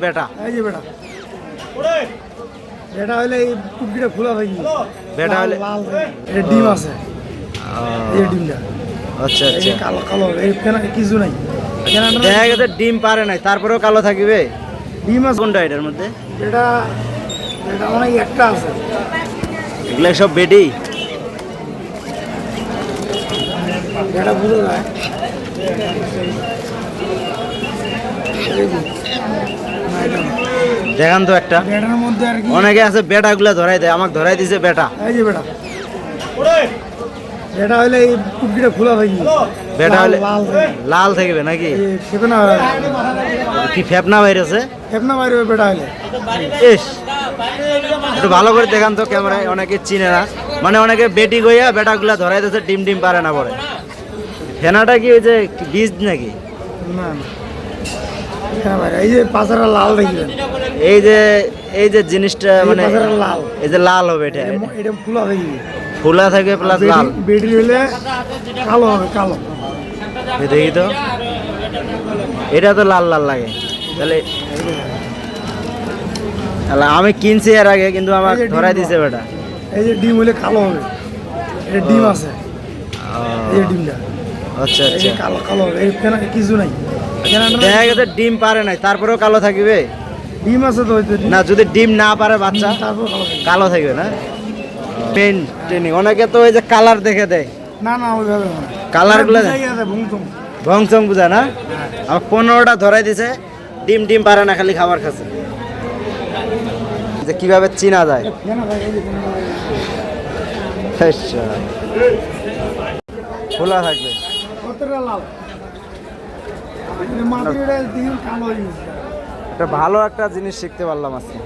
বেটা। এই যে বেটা। বেটা হলে এই কুকিটা খোলা হয়ে গিয়ে বেটা হলে- লাল এটা ডিম আছে। এই ডিমটা। আচ্ছা আচ্ছা। কালো কালো। এই ফেনা কিছু নাই। দেখা গেছে ডিম পারে নাই তারপরেও কালো থাকবে? ডিম আছে। কোনটা এটার মধ্যে? এটা এটা অনেক একটা আছে। এগুলো সব বেডি? এটা বুঝে না। দেখান তো একটা। বেটার মধ্যে আর কি? অনেকে আছে বেটা গুলা ধরাই দেয় আমাকে ধরাই দিছে বেটা। এই যে বেটা। বেটা হলে এই কুকিটা খোলা হয়ে বেটা হলে লাল। থাকবে নাকি? কি ফেপনা বাইরেছে ফেপনা বাইরে বেটা হলে ইস একটু ভালো করে দেখান তো ক্যামেরায় অনেকে চিনে না। মানে অনেকে বেটি গইয়া বেটা গুলা ধরাই দিচ্ছে ডিম ডিম পারে না পরে। ফেনাটা কি ওই যে বীজ নাকি? না। এই যে পাঁচটা লাল দেখবেন এই যে এই যে জিনিসটা মানে লাল। এই যে লাল হবে এটা। ফুলা থাকে প্লাস লাল। বেটি হলে কালো হবে কালো। দেখি তো। এটা তো লাল লাল লাগে। তাহলে তাহলে আমি কিনছি এর আগে কিন্তু আমার ধরাই দিছে বেটা। এই যে ডিম হলে কালো হবে। এটা ডিম আছে। এই ডিমটা। আচ্ছা আচ্ছা। কালো কালো হবে। এই কিছু নাই। দেখা গেছে ডিম পারে নাই তারপরেও কালো থাকবে? ডিম আছে তো না যদি ডিম না পারে বাচ্চা কালো থাকবে। না? পেন ট্রেনিং অনেকে তো ওই যে কালার দেখে দেয়। না না ওইভাবে Colour গুলো ভুংচুং বুঝা না? আমার পনেরোটা ধরাই দিছে ডিম ডিম পারে না খালি খাবার খাচ্ছে। যে কীভাবে চিনা যায়। খোলা থাকবে। কতটা লাল মাটির দিন কালো হয়ে গেছে একটা ভালো একটা জিনিস শিখতে পারলাম আজকে।